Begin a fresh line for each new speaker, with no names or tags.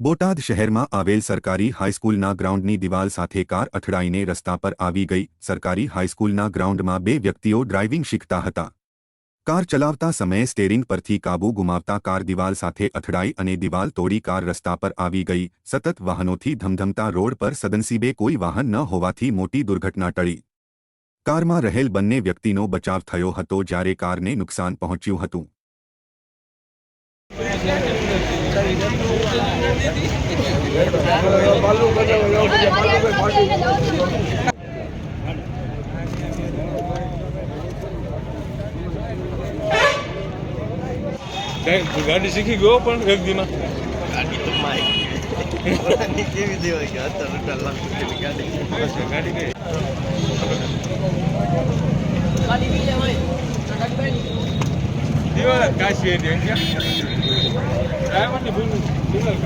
બોટાદ શહેરમાં આવેલ સરકારી હાઈસ્કૂલના ગ્રાઉન્ડની દિવાલ સાથે કાર અથડાઈને રસ્તા પર આવી ગઈ. સરકારી હાઈસ્કૂલના ગ્રાઉન્ડમાં બે વ્યક્તિઓ ડ્રાઇવિંગ શીખતા હતા. કાર ચલાવતા સમયે સ્ટેરિંગ પરથી કાબુ ગુમાવતા કાર દિવાલ સાથે અથડાઈ અને દિવાલ તોડી કાર રસ્તા પર આવી ગઈ. સતત વાહનોથી ધમધમતા રોડ પર સદનસીબે કોઈ વાહન ન હોવાથી મોટી દુર્ઘટના ટળી. કારમાં રહેલ બંને વ્યક્તિનો બચાવ થયો હતો જ્યારે કારને નુકસાન પહોંચ્યું હતું.
ગાડી શીખી ગયો પણ એક દીમાં?
ગાડી તો મારી કેવી દેવાય કે અત્યારે રૂપિયાની ગાડી.
ગાડી કઈ? đấy bắt được vui đúng là cái